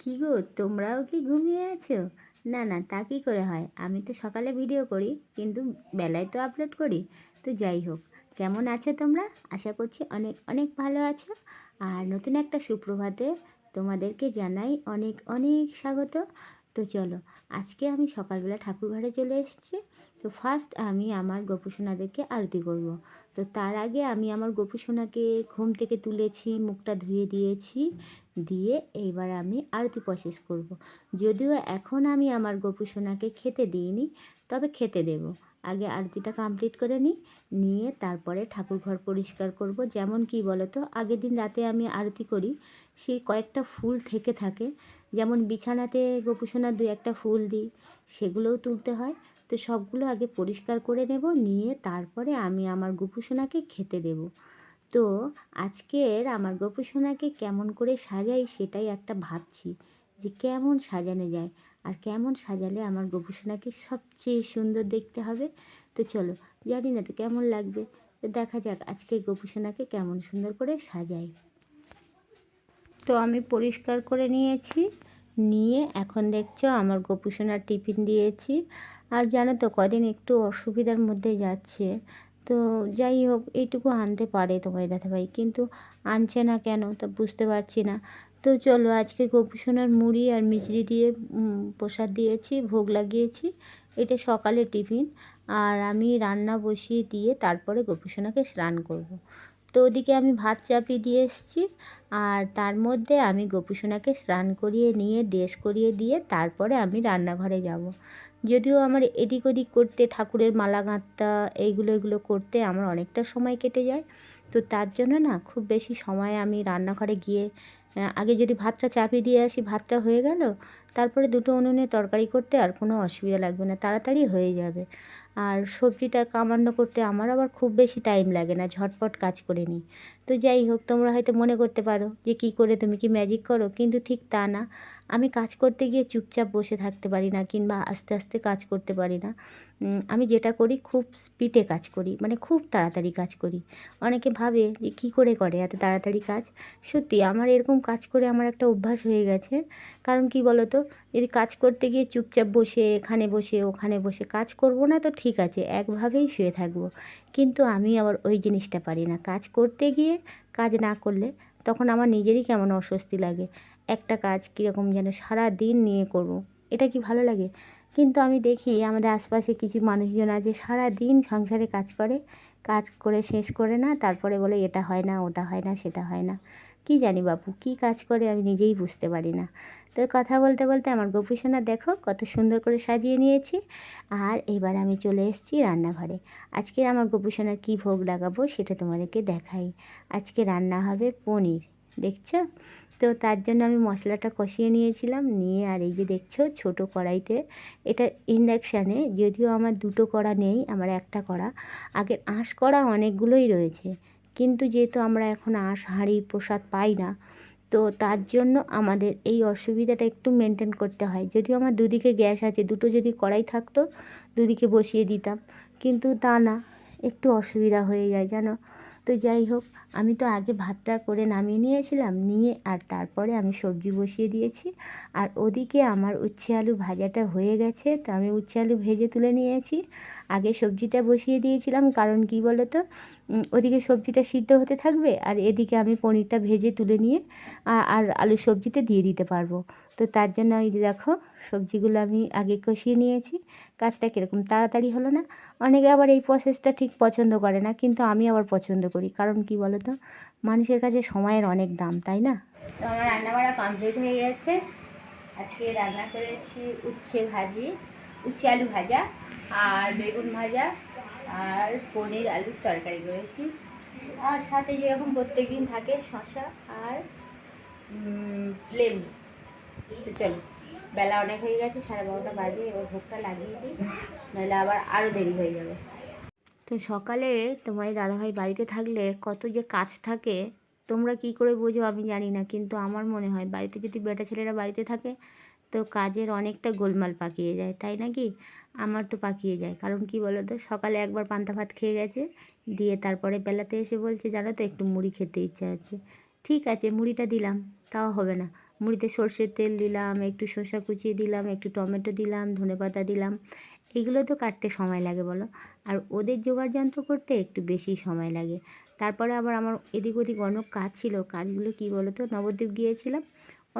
কী গো, তোমরাও কি ঘুমিয়ে আছো? না না, তা কী করে হয়? আমি তো সকালে ভিডিও করি, কিন্তু বেলায় তো আপলোড করি। তো যাই হোক, কেমন আছো তোমরা? আশা করছি অনেক অনেক ভালো আছো। আর নতুন একটা সুপ্রভাতে তোমাদেরকে জানাই অনেক অনেক স্বাগত। তো চলো, আজকে আমি সকালবেলা ঠাকুর ঘরে চলে এসেছি। তো ফার্স্ট আমি আমার গোপুসোনাদেরকে আরতি করব। তো তার আগে আমি আমার গোপুসোনাকে ঘুম থেকে তুলেছি, মুখটা ধুয়ে দিয়েছি, দিয়ে এইবার আমি আরতি প্রসেস করব। যদিও এখন আমি আমার গোপুসোনাকে খেতে দিইনি, তবে খেতে দেব আগে আরতিটা কমপ্লিট করে নিই, নিয়ে তারপরে ঠাকুর ঘর পরিষ্কার করব যেমন কি বলো তো আগের দিন রাতে আমি আরতি করি, সেই কয়েকটা ফুল থেকে থাকে যেমন বিছানাতে গোপুসোনা দু একটা ফুল দিই, সেগুলোও তুলতে হয় তো সবগুলো আগে পরিষ্কার করে নেব, নিয়ে তারপরে আমি আমার গোপুসোনাকে খেতে দেব। তো আজকের আমার গোপুসোনাকে কেমন করে সাজাই সেটাই একটা ভাবছি, যে কেমন সাজানো যায় আর কেমন সাজালে আমার গোপুসোনাকে সবচেয়ে সুন্দর দেখতে হবে। তো চলো, জানি না তো কেমন লাগবে, তো দেখা যাক আজকে গোপুসোনাকে কেমন সুন্দর করে সাজাই। তো আমি পরিষ্কার করে নিয়েছি। নিয়ে এখন দেখছ আমার গোপুসোনার টিফিন দিয়েছি। আর জানো তো কদিন একটু অসুবিধার মধ্যে যাচ্ছে। তো যাই হোক, এইটুকু আনতে পারে তোমার দাদাভাই, কিন্তু আনছে না কেন তো বুঝতে পারছি না। তো চলো আজকে গোপুসোনার মুড়ি আর মিচড়ি দিয়ে প্রসাদ দিয়েছি, ভোগ লাগিয়েছি। এটা সকালে টিফিন। আর আমি রান্না বসিয়ে দিয়ে তারপরে গোপুসোনাকে স্নান করব। তো ওদিকে আমি ভাত চাপিয়ে দিয়ে এসেছি আর তার মধ্যে আমি গোপুসোনাকে স্নান করিয়ে নিয়ে ড্রেস করিয়ে দিয়ে তারপরে আমি রান্নাঘরে যাব। যদিও আমার এদিক ওদিক করতে ঠাকুরের মালা গাঁথতা এইগুলো এগুলো করতে আমার অনেকটা সময় কেটে যায় তো তার জন্য না খুব বেশি সময় আমি রান্নাঘরে গিয়ে আগে যদি ভাতটা চাপিয়ে দিয়ে আসি, ভাতটা হয়ে গেল, তারপরে দুটো উনুনে তরকারি করতে আর কোনো অসুবিধা লাগবে না, তাড়াতাড়ি হয়ে যাবে। আর সবজিটা কামান্য করতে আমার আবার খুব বেশি টাইম লাগে না, ঝটপট কাজ করে নিই। তো যাই হোক, তোমরা হয়তো মনে করতে পারো যে কি করে তুমি কি ম্যাজিক করো, কিন্তু ঠিক তা না। আমি কাজ করতে গিয়ে চুপচাপ বসে থাকতে পারি না কিংবা আস্তে আস্তে কাজ করতে পারি না। আমি যেটা করি খুব স্পিডে কাজ করি মানে খুব তাড়াতাড়ি কাজ করি। অনেকে ভাবে যে কী করে করে এত তাড়াতাড়ি কাজ? সত্যি আমার এরকম কাজ করে আমার একটা অভ্যাস হয়ে গেছে। কারণ কি বলো তো যদি কাজ করতে গিয়ে চুপচাপ বসে, এখানে বসে, ওখানে বসে কাজ করব না তো ঠিক আছে, একভাবেই শুয়ে থাকব। কিন্তু আমি আবার ওই জিনিসটা পারি না। কাজ করতে গিয়ে কাজ না করলে তখন আমার নিজেরই কেমন অস্বস্তি লাগে। একটা কাজ কীরকম যেন সারা দিন নিয়ে করব। এটা কি ভালো লাগে? কিন্তু আমি দেখি আমাদের আশপাশে কিছু মানুষজন আছে, সারা দিন সংসারে কাজ করে কাজ করে শেষ করে না, তারপরে বলে এটা হয় না, ওটা হয় না, সেটা হয় না। কি জানি বাপু, কি কাজ করে আমি নিজেই বুঝতে পারি না। তো কথা বলতে বলতে আমার গোপুসোনা দেখো, কত সুন্দর করে সাজিয়ে নিয়েছি। আর এবার আমি চলে এসেছি রান্নাঘরে। আজকের আমার গোপুসোনার কী ভোগ লাগাবো সেটা তোমাদেরকে দেখাই। আজকে রান্না হবে পনির, দেখছ? তো তার জন্য আমি মশলাটা কষিয়ে নিয়েছিলাম। নিয়ে আর এই যে দেখছ ছোট কড়াইতে এটা ইন্ডাকশানে যদিও আমার দুটো কড়া নেই, আমার একটা কড়া। আগের আঁশ কড়া অনেকগুলোই রয়েছে। কিন্তু যেহেতু আমরা এখন আঁশ, হাঁড়ি, প্রসাদ পাই না, তো তার জন্য আমাদের এই অসুবিধাটা একটু মেনটেন করতে হয়। যদিও আমার দুদিকে গ্যাস আছে, দুটো যদি কড়াই থাকতো দুদিকে বসিয়ে দিতাম। কিন্তু তা না, একটু অসুবিধা হয়ে যায়, জানো? তো যাই হোক, আমি তো আগে ভাতটা করে নামিয়ে নিয়েছিলাম, নিয়ে আর তারপরে আমি সবজি বসিয়ে দিয়েছি। আর ওদিকে আমার উচ্ছে আলু ভাজাটা হয়ে গেছে, তো আমি উচ্ছে আলু ভেজে তুলে নিয়েছি। আগে সবজিটা বসিয়ে দিয়েছিলাম, কারণ কি বলো তো ওদিকে সবজিটা সিদ্ধ হতে থাকবে, আর এদিকে আমি পনিরটা ভেজে তুলে নিয়ে আর আলু সবজিতে দিয়ে দিতে পারব। তো তার জন্য ওই দেখো, সবজিগুলো আমি আগে কষিয়ে নিয়েছি। কাজটা কীরকম? তাড়াতাড়ি হলো না? অনেকে আবার এই প্রসেসটা ঠিক পছন্দ করে না, কিন্তু আমি আবার পছন্দ করি। কারণ কি বলো তো মানুষের কাছে সময়ের অনেক দাম, তাই না? তো আমার রান্না বাড়া কমপ্লিট হয়ে গেছে। আজকে রান্না করেছি উচ্ছে ভাজি, উচ্ছে আলু ভাজা আর বেগুন ভাজা আর পনির আলুর তরকারি করেছি। আর সাথে যেরকম প্রত্যেক দিন থাকে শশা আর লেবু। তো চলো, বেলা অনেক হয়ে গেছে, সাড়ে বারোটা বাজে, এবার ভোগটা লাগিয়ে দিই, নাহলে আবার আরও দেরি হয়ে যাবে। তো সকালে তোমার দাদাভাই বাড়িতে থাকলে কত যে কাজ থাকে, তোমরা কি করে বোঝো আমি জানি না, কিন্তু আমার মনে হয় বাড়িতে যদি বেটা ছেলেরা বাড়িতে থাকে, তো কাজের অনেকটা গোলমাল পাকিয়ে যায়, তাই নাকি আমার তো পাকিয়ে যায়, কারণ কি বলো তো সকালে একবার পান্তা ভাত খেয়ে গেছে, দিয়ে তারপরে বেলাতে এসে বলছে, জানো তো একটু মুড়ি খেতে ইচ্ছা আছে। ঠিক আছে, মুড়িটা দিলাম, তাও হবে না। মুড়িতে সর্ষের তেল দিলাম, একটু শসা কুচিয়ে দিলাম, একটু টমেটো দিলাম ধনেপাতা দিলাম। এগুলো তো কাটতে সময় লাগে বলো। আর ওদের জোগাড় যন্ত্র করতে একটু বেশি সময় লাগে। তারপরে আবার আমার এদিক ওদিক অনেক কাজ ছিল। কাজগুলো কী বলো তো? নবদ্বীপ গিয়েছিলাম।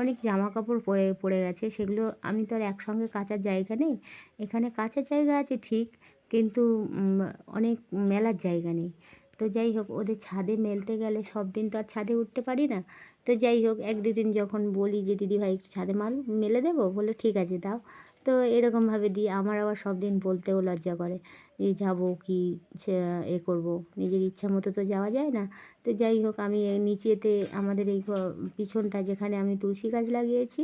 অনেক জামা কাপড় পরে, পড়ে গেছে। সেগুলো আমি তো আর একসঙ্গে কাচার জায়গা নেই। এখানে কাচার জায়গা আছে ঠিক, কিন্তু অনেক মেলার জায়গা নেই। তো যাই হোক, ওদের ছাদে মেলতে গেলে সব দিন তো আর ছাদে উঠতে পারি না। তো যাই হোক, এক দুদিন যখন বলি যে, দিদি ভাই ছাদে মাল, মেলে দেবো? বলে, ঠিক আছে, দাও। তো এরকমভাবে দিই আমার আবার সব দিন বলতেও লজ্জা করে যে, যাব কি এ করব? নিজের ইচ্ছা মতো তো যাওয়া যায় না। তো যাই হোক, আমি নিচেতে, আমাদের এই পিছনটা যেখানে আমি তুলসী গাছ লাগিয়েছি,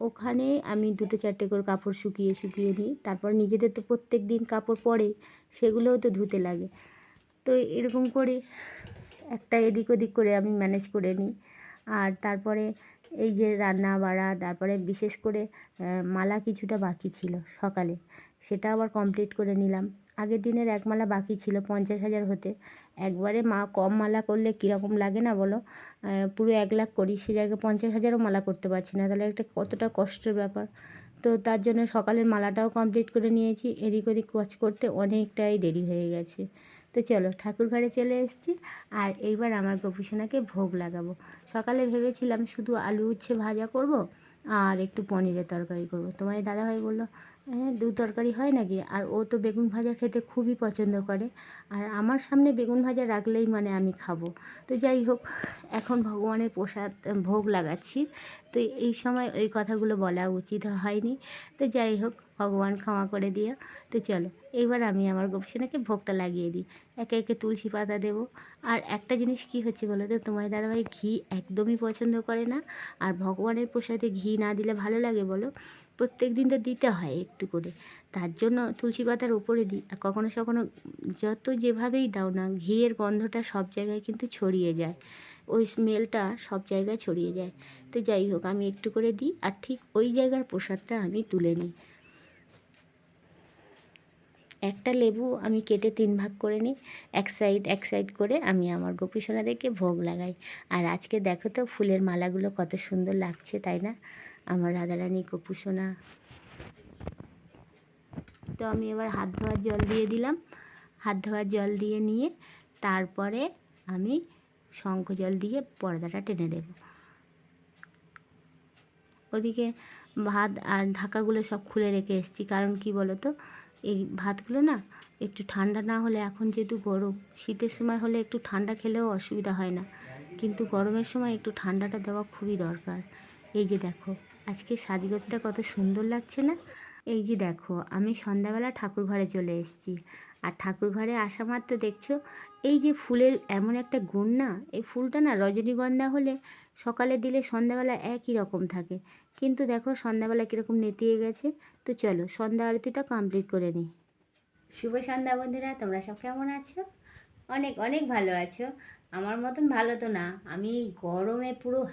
ওখানে আমি দুটো চারটে করে কাপড় শুকিয়ে শুকিয়ে নিই। তারপর নিজেদের তো প্রত্যেক দিন কাপড় পরে, সেগুলোও তো ধুতে লাগে। তো এরকম করে একটা এদিক ওদিক করে আমি ম্যানেজ করে নিই। আর তারপরে এই যে রান্না বাড়া, তারপরে বিশেষ করে মালা কিছুটা বাকি ছিল সকালে। সেটা আবার কমপ্লিট করে নিলাম। আগের দিনের এক মালা বাকি ছিল পঞ্চাশ হাজার হতে। একবারে মা কম মালা করলে কীরকম লাগে না বলো? পুরো এক লাখ করি, সে জায়গায় পঞ্চাশ হাজারও মালা করতে পারছি না। তাহলে একটা কতটা কষ্টের ব্যাপার। তো তার জন্য সকালের মালাটাও কমপ্লিট করে নিয়েছি। এদিক ওদিক কাজ করতে অনেকটাই দেরি হয়ে গেছে। তো চলো ঠাকুর ঘরে চলে এসেছি আর এইবার আমার গোপুসোনাকে ভোগ লাগাবো। সকালে ভেবেছিলাম শুধু আলু উচ্ছে ভাজা করব আর একটু পনিরের তরকারি করব। তোমার দাদাভাই বলল হ্যাঁ দু তরকারি হয় নাকি? আর ও তো বেগুন ভাজা খেতে খুবই পছন্দ করে। আর আমার সামনে বেগুন ভাজা রাখলেই মানে আমি খাব। তো যাই হোক, এখন ভগবানের প্রসাদ ভোগ লাগাচ্ছি। তো এই সময় ওই কথাগুলো বলা উচিত হয়নি। তো যাই হোক, ভগবান ক্ষমা করে দিও। তো চলো এইবার আমি আমার গোপসোনাকে ভোগটা লাগিয়ে দিই। একে একে তুলসী পাতা দেবো। আর একটা জিনিস কি হচ্ছে বলো তো? তোমার দাদাভাই ঘি একদমই পছন্দ করে না। আর ভগবানের প্রসাদে ঘি না দিলে ভালো লাগে বলো? প্রত্যেক দিন তো দিতে হয় একটু করে। তার জন্য তুলসী পাতার উপরে দিই। আর কখনো কখনো যত যেভাবেই দাও না, ঘিয়ের গন্ধটা সব জায়গায় কিন্তু ছড়িয়ে যায়। ওই স্মেলটা সব জায়গায় ছড়িয়ে যায়। তো যাই হোক, আমি একটু করে দিই আর ঠিক ওই জায়গার প্রসাদটা আমি তুলে নিই। একটা লেবু আমি কেটে তিন ভাগ করে নিই। এক সাইড এক সাইড করে আমি আমার গোপী সোনাদেরকে ভোগ লাগাই। আর আজকে দেখো তো ফুলের মালাগুলো কত সুন্দর লাগছে, তাই না? আমার রাধারানী গোপু সোনা। তো আমি এবার হাত ধোয়ার জল দিয়ে দিলাম। হাত ধোয়ার জল দিয়ে নিয়ে তারপরে আমি শঙ্খ জল দিয়ে পর্দাটা টেনে দেব। ওদিকে ভাত আর ঢাকাগুলো সব খুলে রেখে এসেছি। কারণ কি বলো তো এই ভাতগুলো না একটু ঠান্ডা না হলে এখন যেহেতু গরম, শীতের সময় হলে একটু ঠান্ডা খেলেও অসুবিধা হয় না। কিন্তু গরমের সময় একটু ঠান্ডাটা দেওয়া খুবই দরকার। এই যে দেখো আজকে সাজগোজটা কত সুন্দর লাগছে না? এই যে দেখো, আমি সন্ধ্যাবেলা ঠাকুর ঘরে চলে এসেছি। আর ঠাকুর ঘরে আসা মাত্র দেখছ, এই যে ফুলের এমন একটা গুণ না? এই ফুলটা না রজনীগন্ধা হলে সকালে দিলে সন্ধ্যাবেলা একই রকম থাকে। কিন্তু দেখো, সন্ধ্যাবেলা কীরকম নেতিয়ে গেছে। তো চলো, সন্ধ্যা আরতিটা কমপ্লিট করে নিই। শুভ সন্ধ্যা বন্ধুরা, তোমরা সব কেমন আছো? অনেক অনেক ভালো আছো। আমার মতন ভালো তো না। আমি গরমে পুরো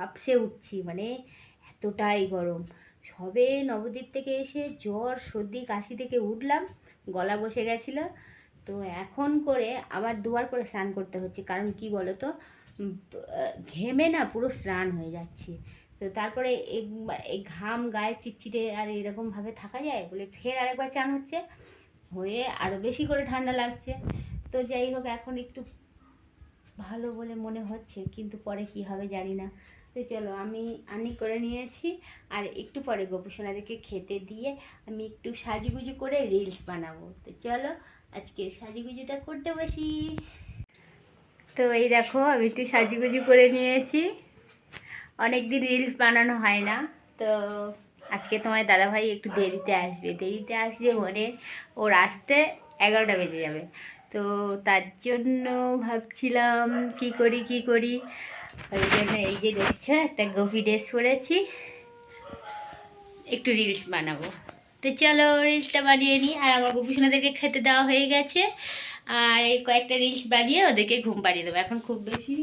হাঁপসে উঠছি মানে এতটাই গরম। সবে নবদ্বীপ থেকে এসে জ্বর, সর্দি, কাশি থেকে উঠলাম, গলা বসে গেছিল। তো এখন করে আবার দুবার করে স্নান করতে হচ্ছে, কারণ কি বলো তো ঘেমে না পুরো স্নান হয়ে যাচ্ছে। তো তারপরে এই ঘাম গায়ে চিটচিটে আর এরকমভাবে থাকা যায় বলে ফের আরেকবার চান হচ্ছে। হয়ে আরও বেশি করে ঠান্ডা লাগছে। তো যাই হোক, এখন একটু ভালো বলে মনে হচ্ছে, কিন্তু পরে কি হবে জানি না। তো চলো আমি আনি করে নিয়েছি। আর একটু পরে গোপসোনাদেরকে খেতে দিয়ে আমি একটু সাজুগুজু করে রিলস বানাবো। তো চলো আজকে সাজুগুজুটা করতে বসি। তো এই দেখো, আমি একটু সাজুগুজু করে নিয়েছি। অনেক দিন রিলস বানানো হয় না। তো আজকে তোমার দাদাভাই একটু দেরিতে আসবে। দেরিতে আসবে মানে ওর আসতে এগারোটা বেজে যাবে। তো তার জন্য ভাবছিলাম কি করি কি করি? ওই জন্য এই যে দেখছ, একটা গভীর ড্রেস পরেছি একটু রিলস বানাবো। তো চলো রিলসটা বানিয়ে নিই। আর আমার গোপীসোনাদেরকে খেতে দেওয়া হয়ে গেছে। আর এই কয়েকটা রিলস বানিয়ে ওদেরকে ঘুম পাড়িয়ে দেবো। এখন খুব বেশি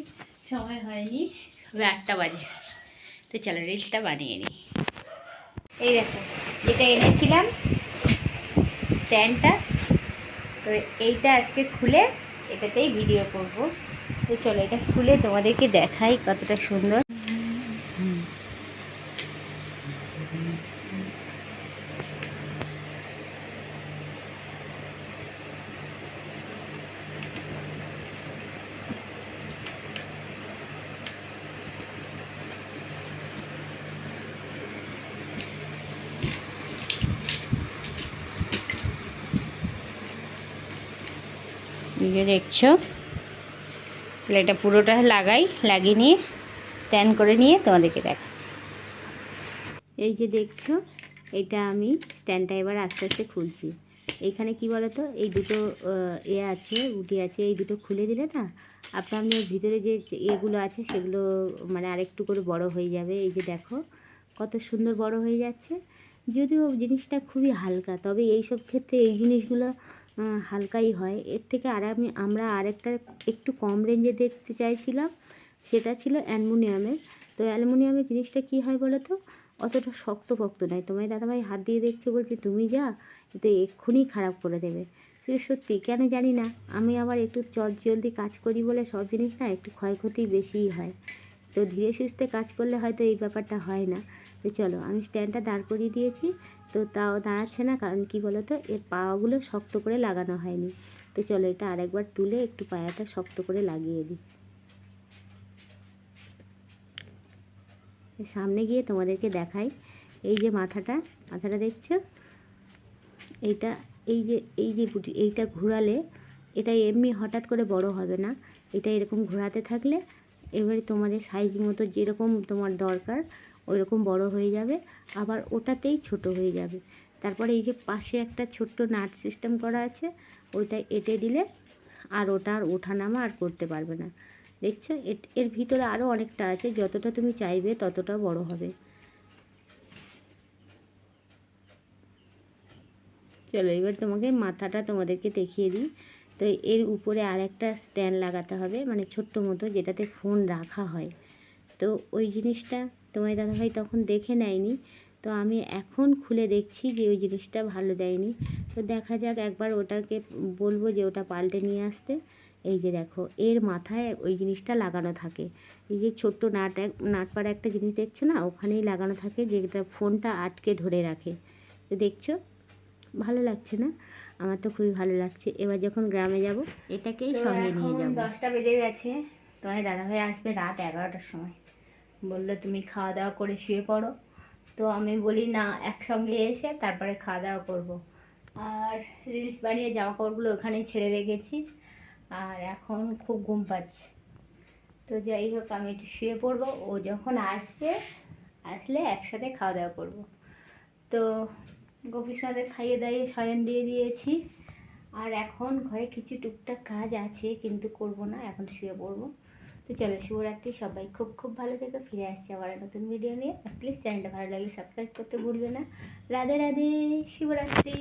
সময় হয়নি সবে আটটা বাজে। তো চলো রিলসটা বানিয়ে নিই। এই দেখো, যেটা এনেছিলাম স্ট্যান্ডটা তো এইটা আজকে খুলে এটাতেই ভিডিও করব। তো চলো এটা খুলে তোমাদেরকে দেখাই কতটা সুন্দর। দেখছ? তাহলে এটা পুরোটা লাগাই, লাগিয়ে নিয়ে স্ট্যান্ড করে নিয়ে তোমাদেরকে দেখাচ্ছি। এই যে দেখছ, এটা আমি স্ট্যান্ডটা এবার আস্তে আস্তে খুলছি। এখানে কি বলো তো এই দুটো এ আছে, উটি আছে, এই দুটো খুলে দিলে না, আপনার ভিতরে যে এগুলো আছে, সেগুলো মানে আরেকটু করে বড় হয়ে যাবে। এই যে দেখো, কত সুন্দর বড় হয়ে যাচ্ছে। যদিও জিনিসটা খুবই হালকা, তবে এই সব ক্ষেত্রে এই জিনিসগুলো হালকাই হয়। এর থেকে আর আমি, আমরা আরেকটা একটু কম রেঞ্জে দেখতে চাইছিলাম, সেটা ছিল অ্যালুমিনিয়ামের। তো অ্যালুমিনিয়ামের জিনিসটা কী হয় বলো তো? অতটা শক্তপোক্ত নয়। তোমার দাদাভাই হাত দিয়ে দেখছে, বলছে, তুমি যা তো এক্ষুনি খারাপ করে দেবে। কিন্তু সত্যি, কেন জানি না। আমি আবার একটু চট জলদি কাজ করি বলে সব জিনিস না একটু ক্ষয়ক্ষতি বেশিই হয়। তো ধীরে সুস্থে কাজ করলে হয়তো এই ব্যাপারটা হয় না। তো চলো, আমি স্ট্যান্ডটা দাঁড় করিয়ে দিয়েছি। তো তাও দাঁড়াচ্ছে না, কারণ কি বলো তো এর পাওয়াগুলো শক্ত করে লাগানো হয়নি। তো চলো, এটা আরেকবার তুলে একটু পায়াটা শক্ত করে লাগিয়ে দিই। সামনে গিয়ে তোমাদেরকে দেখাই। এই যে মাথাটা মাথাটা দেখছ? এইটা, এই যে এই যে বুটি এইটা ঘোরালে, এটা এমনি হঠাৎ করে বড় হবে না। এটা এরকম ঘোরাতে থাকলে এবারে তোমাদের সাইজ মতো যেরকম তোমার দরকার ওই রকম বড় হয়ে যাবে। আবার ওটাতেই ছোট হয়ে যাবে। তারপরে এই যে পাশে একটা ছোট্ট নাট সিস্টেম করা আছে, ওইটা এঁটে দিলে আর ওটা আর ওঠানামা আর করতে পারবে না। দেখছ? এর ভিতরে আরও অনেকটা আছে, যতটা তুমি চাইবে ততটা বড় হবে। চলো এবার তোমাকে মাথাটা তোমাদেরকে দেখিয়ে দিই। তো এর উপরে আর একটা স্ট্যান্ড লাগাতে হবে মানে ছোট্ট মতো যেটাতে ফোন রাখা হয়। তো ওই জিনিসটা তোমার দাদাভাই তখন দেখে নেয়নি। তো আমি এখন খুলে দেখছি যে ওই জিনিসটা ভালো দেয়নি। তো দেখা যাক একবার ওটাকে বলব যে ওটা পাল্টে নিয়ে আসতে। এই যে দেখো, এর মাথায় ওই জিনিসটা লাগানো থাকে। এই যে ছোট্ট নাট নাট পাড়া একটা জিনিস দেখছ না? ওখানেই লাগানো থাকে, যেটা ফোনটা আটকে ধরে রাখে। তো দেখছ? ভালো লাগছে না? আমার তো খুবই ভালো লাগছে। এবার যখন গ্রামে যাব এটাকেই সঙ্গে নিয়ে যাব। দশটা বেজে গেছে। তোমার দাদাভাই আসবে রাত এগারোটার সময়। বলল তুমি খাওয়া দাওয়া করে শুয়ে পড়ো। তো আমি বলি না একসঙ্গে এসে তারপরে খাওয়া দাওয়া করব। আর রিলস বানিয়ে জামা কাপড়গুলো ওখানেই ছেড়ে রেখেছি। আর এখন খুব ঘুম পাচ্ছে। তো যাই হোক আমি একটু শুয়ে পড়ব। ও যখন আসবে আসলে একসাথে খাওয়া দাওয়া করব। তো গোপীসনাদের খাইয়ে দাইয়ে শয়ন দিয়ে দিয়েছি। আর এখন ঘরে কিছু টুকটাক কাজ আছে, কিন্তু করব না, এখন শুয়ে পড়ব। তো চলো, শুভরাত্রি, সবাই খুব খুব ভালো থেকে, ফিরে আসছি আবার নতুন ভিডিও নিয়ে। প্লিজ চ্যানেলটা ভালো লাগলে সাবস্ক্রাইব করতে ভুলবে না। রাধে রাধে শিবরাত্রি